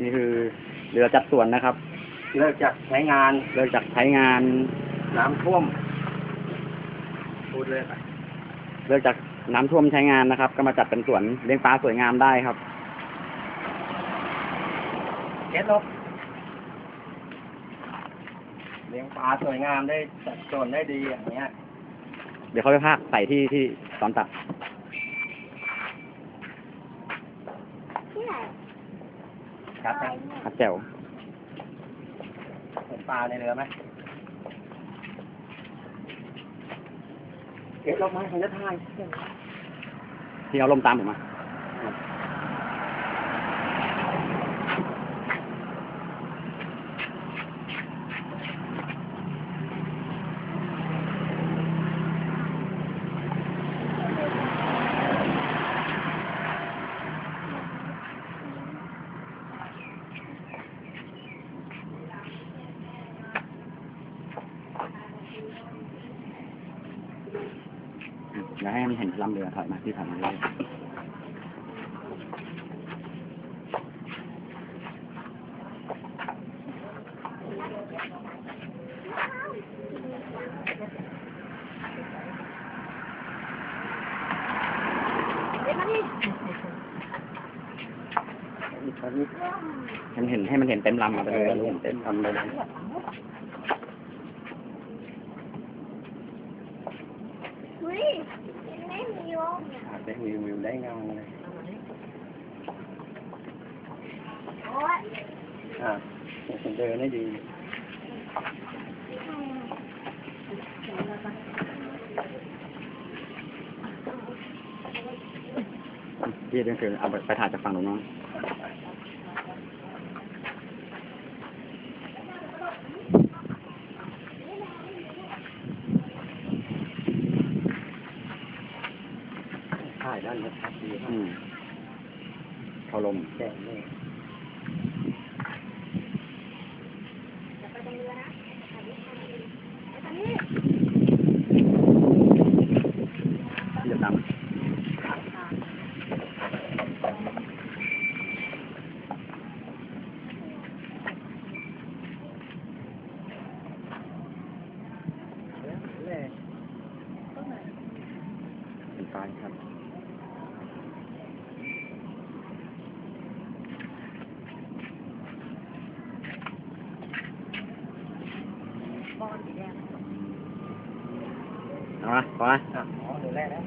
นี่คือเรือจัดสวนนะครับ เลิกจากใช้งานเลิกจากใช้งาน น้ำท่วมพูดเลยไปเลิกจากน้ำท่วมใช้งานนะครับ ก็มาจัดเป็นสวนเลี้ยงปลาสวยงามได้ครับเก็ตลบเลี้ยงปลาสวยงามได้จัดโซนได้ดีอย่างเงี้ย เดี๋ยวเขาไปพากใส่ที่ที่ตอนตัด ที่ไหน ครับนะครับแจ๋วเห็นปลาในเรือไหมเก็ตลบไหมผมจะถ่ายที่เอาลมตามผมมา เดี๋ยวให้มันเห็นลำเรือถอยมาที่ถอยมาเลยเดี๋ยวมาดิให้มันเห็นให้มันเห็นเต็มลำมาไปเลยเห็นเต็มลำไปเลย เฮ้ยไม่มีลมอาจจะวิววิวได้เงาเลยโอ๊ยอ่าเดินได้ดีพี่เดินคือเอาไปถ่ายจากฝั่งนู้นเนายด้านนี้ครับดีครัอืบมเข้าลมแดงเลยอย่าไปตรงเรือนะไปทางนี้ที่จะตามเลยเป็นไฟครับ บอลสีแดง เอาละพอละ อ๋อเดี๋ยวแรกแล้ว